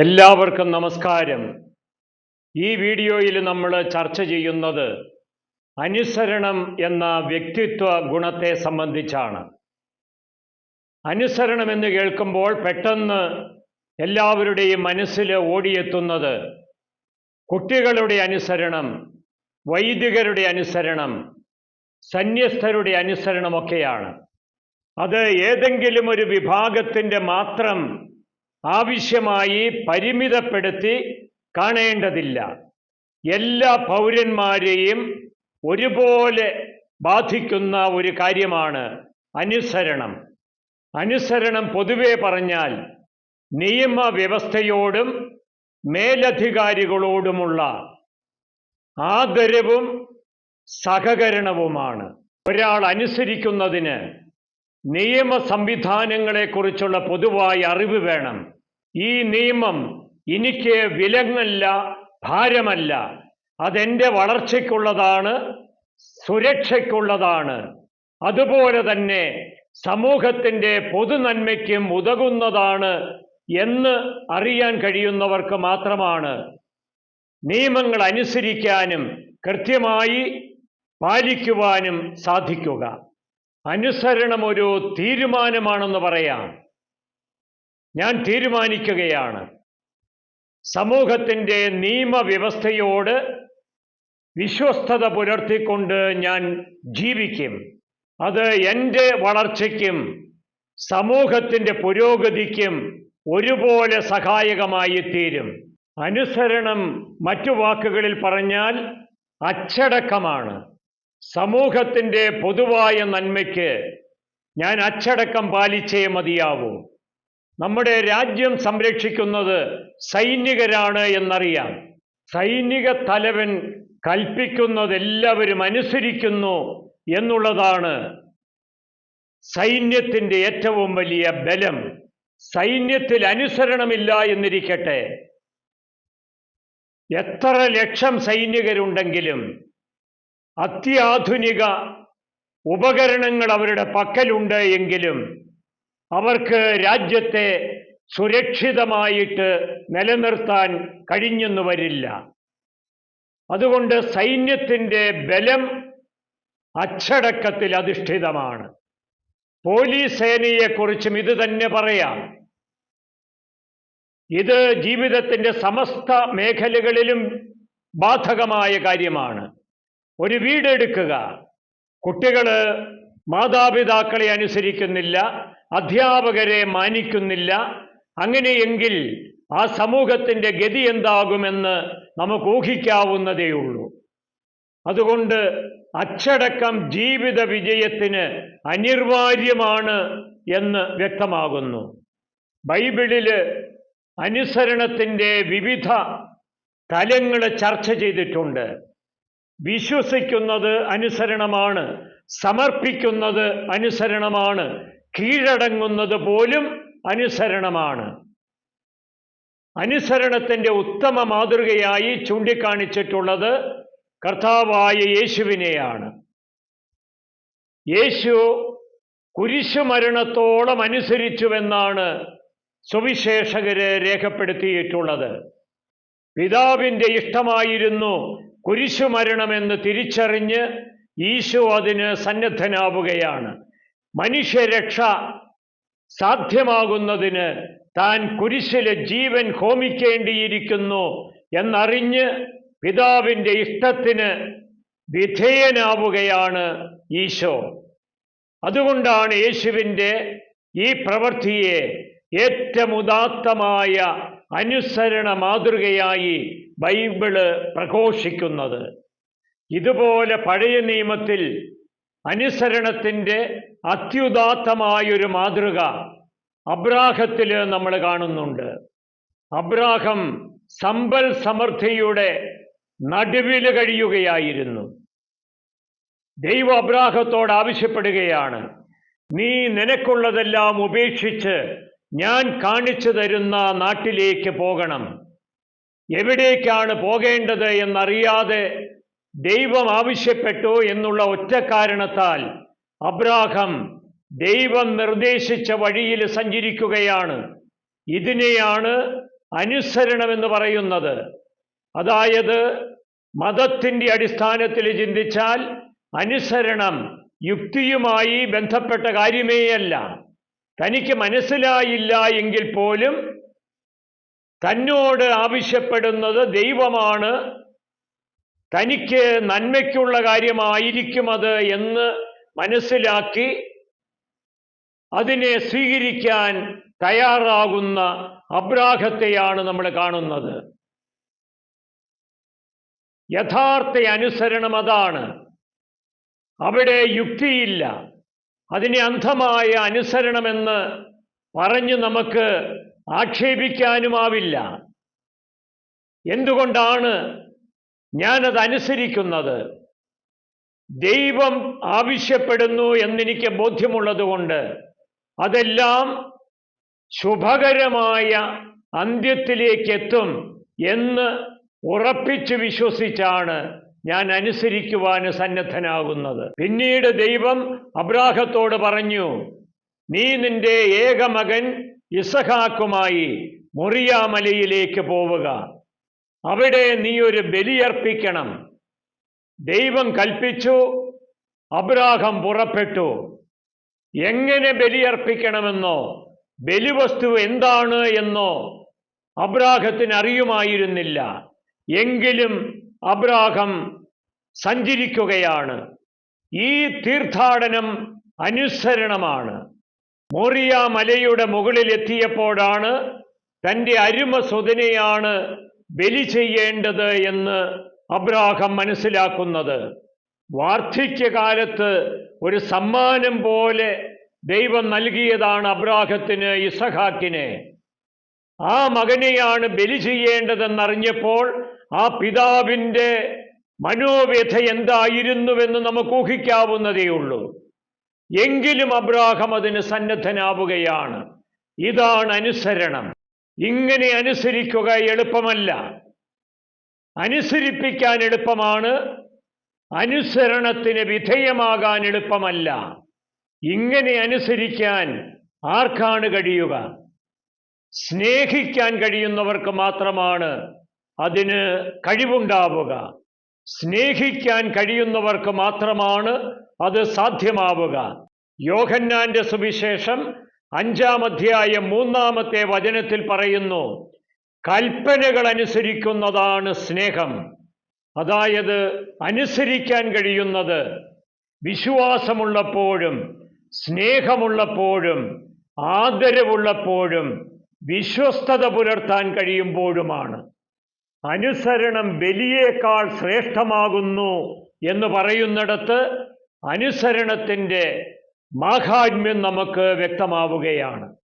എല്ലാവർക്കും നമസ്കാരം. ഈ വീഡിയോയിൽ നമ്മൾ ചർച്ച ചെയ്യുന്നത് അനുസരണം എന്ന വ്യക്തിത്വ ഗുണത്തെ സംബന്ധിച്ചാണ്. അനുസരണം എന്ന് കേൾക്കുമ്പോൾ പെട്ടെന്ന് എല്ലാവരുടെയും മനസ്സിൽ ഓടിയെത്തുന്നത് കുട്ടികളുടെ അനുസരണം വൈദികരുടെ അനുസരണം സന്യസ്തരുടെ അനുസരണമൊക്കെയാണ്. അത് ഏതെങ്കിലും ഒരു വിഭാഗത്തിന്റെ മാത്രം ആവശ്യമായി പരിമിതപ്പെടുത്തി കാണേണ്ടതില്ല. എല്ലാ പൗരന്മാരെയും ഒരുപോലെ ബാധിക്കുന്ന ഒരു കാര്യമാണ് അനുസരണം. അനുസരണം പൊതുവെ പറഞ്ഞാൽ നിയമവ്യവസ്ഥയോടും മേലധികാരികളോടുമുള്ള ആദരവും സഹകരണവുമാണ്. ഒരാൾ അനുസരിക്കുന്നതിന് നിയമ സംവിധാനങ്ങളെക്കുറിച്ചുള്ള പൊതുവായ അറിവ് വേണം. ഈ നിയമം എനിക്ക് വിലങ്ങല്ല ഭാരമല്ല. അതെന്റെ വളർച്ചയ്ക്കുള്ളതാണ് സുരക്ഷയ്ക്കുള്ളതാണ്. അതുപോലെ തന്നെ സമൂഹത്തിന്റെ പൊതുനന്മയ്ക്കും ഉതകുന്നതാണ് എന്ന് അറിയാൻ കഴിയുന്നവർക്ക് മാത്രമാണ്. നിയമങ്ങൾ അനുസരിക്കാനും കൃത്യമായി പാലിക്കുവാനും സാധിക്കുക. അനുസരണം ഒരു തീരുമാനമാണെന്ന് പറയാം. ഞാൻ തീരുമാനിക്കുകയാണ്. സമൂഹത്തിന്റെ നിയമവ്യവസ്ഥയോട് വിശ്വസ്തത പുലർത്തിക്കൊണ്ട് ഞാൻ ജീവിക്കും. അത് എന്റെ വളർച്ചയ്ക്കും സമൂഹത്തിന്റെ പുരോഗതിക്കും ഒരുപോലെ സഹായകമായി തീരും അനുസരണം മറ്റു വാക്കുകളിൽ പറഞ്ഞാൽ അച്ചടക്കമാണ്. സമൂഹത്തിന്റെ പൊതുവായ നന്മയ്ക്ക് ഞാൻ അച്ചടക്കം പാലിച്ചേ മതിയാവൂ. നമ്മുടെ രാജ്യം സംരക്ഷിക്കുന്നത് സൈനികരാണ് എന്നറിയാം. സൈനിക തലവൻ കൽപ്പിക്കുന്നതെല്ലാവരും അനുസരിക്കുന്നു എന്നുള്ളതാണ് സൈന്യത്തിന്റെ ഏറ്റവും വലിയ ബലം. സൈന്യത്തിൽ അനുസരണമില്ല എന്നിരിക്കട്ടെ. എത്ര ലക്ഷം സൈനികരുണ്ടെങ്കിലും അത്യാധുനിക ഉപകരണങ്ങൾ അവരുടെ പക്കലുണ്ട് എങ്കിലും അവർക്ക് രാജ്യത്തെ സുരക്ഷിതമായിട്ട് നിലനിർത്താൻ കഴിഞ്ഞെന്നു വരില്ല. അതുകൊണ്ട് സൈന്യത്തിന്റെ ബലം അച്ചടക്കത്തിൽ അധിഷ്ഠിതമാണ്. പോലീസ് സേനയെക്കുറിച്ചും ഇത് തന്നെ പറയാം. ഇത് ജീവിതത്തിന്റെ സമസ്ത മേഖലകളിലും ബാധകമായ കാര്യമാണ്. ഒരു വീടെടുക്കുക. കുട്ടികൾ മാതാപിതാക്കളെ അനുസരിക്കുന്നില്ല അധ്യാപകരെ മാനിക്കുന്നില്ല. അങ്ങനെയെങ്കിൽ ആ സമൂഹത്തിന്റെ ഗതി എന്താകുമെന്ന് നമുക്ക് ഊഹിക്കാവുന്നതേയുള്ളൂ അതുകൊണ്ട് അച്ചടക്കം ജീവിത വിജയത്തിന് അനിവാര്യമാണ് എന്ന് വ്യക്തമാകുന്നു. ബൈബിളിൽ അനുസരണത്തിന്റെ വിവിധ തലങ്ങൾ ചർച്ച ചെയ്തിട്ടുണ്ട്. വിശ്വസിക്കുന്നത് അനുസരണമാണ് സമർപ്പിക്കുന്നത് അനുസരണമാണ് കീഴടങ്ങുന്നത് പോലും അനുസരണമാണ്. അനുസരണത്തിന്റെ ഉത്തമ മാതൃകയായി ചൂണ്ടിക്കാണിച്ചിട്ടുള്ളത് കർത്താവായ യേശുവിനെയാണ്. യേശു കുരിശുമരണത്തോളം അനുസരിച്ചുവെന്നാണ് സുവിശേഷകര് രേഖപ്പെടുത്തിയിട്ടുള്ളത്. പിതാവിന്റെ ഇഷ്ടമായിരുന്നു കുരിശുമരണമെന്ന് തിരിച്ചറിഞ്ഞ് ഈശോ അതിന് സന്നദ്ധനാവുകയാണ് മനുഷ്യരക്ഷ സാധ്യമാകുന്നതിന് താൻ കുരിശിലെ ജീവൻ ഹോമിക്കേണ്ടിയിരിക്കുന്നു എന്നറിഞ്ഞ് പിതാവിന്റെ ഇഷ്ടത്തിന് വിധേയനാവുകയാണ് ഈശോ. അതുകൊണ്ടാണ് യേശുവിന്റെ ഈ പ്രവൃത്തിയെ ഏറ്റവും ഉദാത്തമായ അനുസരണ മാതൃകയായി ബൈബിൾ പ്രഘോഷിക്കുന്നത്. ഇതുപോലെ പഴയ നിയമത്തിൽ അനുസരണത്തിന്റെ അത്യുദാത്തമായൊരു മാതൃക അബ്രാഹത്തിൽ നമ്മൾ കാണുന്നുണ്ട്. അബ്രാഹം സമ്പൽ സമൃദ്ധിയുടെ നടുവിൽ കഴിയുകയായിരുന്നു. ദൈവ അബ്രാഹത്തോട് ആവശ്യപ്പെടുകയാണ് നീ നിനക്കുള്ളതെല്ലാം ഉപേക്ഷിച്ച് ഞാൻ കാണിച്ചു തരുന്ന നാട്ടിലേക്ക് പോകണം. എവിടേക്കാണ് പോകേണ്ടത് എന്നറിയാതെ ദൈവം ആവശ്യപ്പെട്ടു എന്നുള്ള ഒറ്റ കാരണത്താൽ അബ്രാഹം ദൈവം നിർദ്ദേശിച്ച വഴിയിൽ സഞ്ചരിക്കുകയാണ്. ഇതിനെയാണ് അനുസരണമെന്ന് പറയുന്നത്. അതായത് മതത്തിന്റെ അടിസ്ഥാനത്തിൽ ചിന്തിച്ചാൽ അനുസരണം യുക്തിയുമായി ബന്ധപ്പെട്ട കാര്യമേയല്ല. തനിക്ക് മനസ്സിലായില്ല എങ്കിൽ പോലും തന്നോട് ആവശ്യപ്പെടുന്നത് ദൈവമാണ്. തനിക്ക് നന്മയ്ക്കുള്ള കാര്യമായിരിക്കും അത് എന്ന് മനസ്സിലാക്കി അതിനെ സ്വീകരിക്കാൻ തയ്യാറാകുന്ന അബ്രാഹത്തെയാണ് നമ്മൾ കാണുന്നത്. യഥാർത്ഥ അനുസരണം അതാണ്. അവിടെ യുക്തിയില്ല. അതിനെ അന്ധമായ അനുസരണമെന്ന് പറഞ്ഞ് നമുക്ക് ആക്ഷേപിക്കാനുമാവില്ല. എന്തുകൊണ്ടാണ് ഞാനത് അനുസരിക്കുന്നത് ദൈവം ആവശ്യപ്പെടുന്നു എന്നെനിക്ക് ബോധ്യമുള്ളതുകൊണ്ട് അതെല്ലാം ശുഭകരമായ അന്ത്യത്തിലേക്കെത്തും എന്ന് ഉറപ്പിച്ച് വിശ്വസിച്ചാണ് ഞാൻ അനുസരിക്കുവാൻ സന്നദ്ധനാകുന്നത്. പിന്നീട് ദൈവം അബ്രാഹത്തോട് പറഞ്ഞു നീ നിന്റെ ഏകമകൻ ഇസഹാക്കുമായി മൊറിയാമലയിലേക്ക് പോവുക. അവിടെ നീ ഒരു ബലിയർപ്പിക്കണം ദൈവം കൽപ്പിച്ചു അബ്രാഹം പുറപ്പെട്ടു. എങ്ങനെ ബലിയർപ്പിക്കണമെന്നോ ബലിവസ്തു എന്താണ് എന്നോ അബ്രാഹത്തിന് അറിയുമായിരുന്നില്ല എങ്കിലും അബ്രാഹം സഞ്ചരിക്കുകയാണ്. ഈ തീർത്ഥാടനം അനുസരണമാണ്. മോറിയ മലയുടെ മുകളിൽ എത്തിയപ്പോഴാണ് തന്റെ അരുമ സ്വതനെയാണ് ബലി ചെയ്യേണ്ടത് എന്ന് അബ്രാഹം മനസ്സിലാക്കുന്നത്. വാർദ്ധക്യകാലത്ത് ഒരു സമ്മാനം പോലെ ദൈവം നൽകിയതാണ് അബ്രാഹത്തിന് ഇസഹാക്കിനെ. ആ മകനെയാണ് ബലി ചെയ്യേണ്ടതെന്നറിഞ്ഞപ്പോൾ ആ പിതാവിന്റെ മനോവ്യഥ എന്തായിരുന്നുവെന്ന് നമുക്ക് ഊഹിക്കാവുന്നതേ ഉള്ളൂ. എങ്കിലും അബ്രാഹം അതിന് സന്നദ്ധനാവുകയാണ്. ഇതാണ് അനുസരണം. ഇങ്ങനെ അനുസരിക്കുക എളുപ്പമല്ല. അനുസരിപ്പിക്കാൻ എളുപ്പമാണ്. അനുസരണത്തിന് വിധേയമാകാൻ എളുപ്പമല്ല. ഇങ്ങനെ അനുസരിക്കാൻ ആർക്കാണ് കഴിയുക? സ്നേഹിക്കാൻ കഴിയുന്നവർക്ക് മാത്രമാണ് അതിന് കഴിവുണ്ടാവുക. സ്നേഹിക്കാൻ കഴിയുന്നവർക്ക് മാത്രമാണ് അത് സാധ്യമാവുക. യോഹന്നാന്റെ സുവിശേഷം അഞ്ചാം അധ്യായം മൂന്നാമത്തെ വചനത്തിൽ പറയുന്നു കൽപ്പനകൾ അനുസരിക്കുന്നതാണ് സ്നേഹം. അതായത് അനുസരിക്കാൻ കഴിയുന്നത് വിശ്വാസമുള്ളപ്പോഴും സ്നേഹമുള്ളപ്പോഴും ആദരവുള്ളപ്പോഴും വിശ്വസ്തത പുലർത്താൻ കഴിയുമ്പോഴുമാണ്. അനുസരണം ബലിയേക്കാൾ ശ്രേഷ്ഠമാകുന്നു എന്ന് പറയുന്നിടത്ത് അനുസരണത്തിന്റെ മാഹാത്മ്യം നമുക്ക് വ്യക്തമാവുകയാണ്.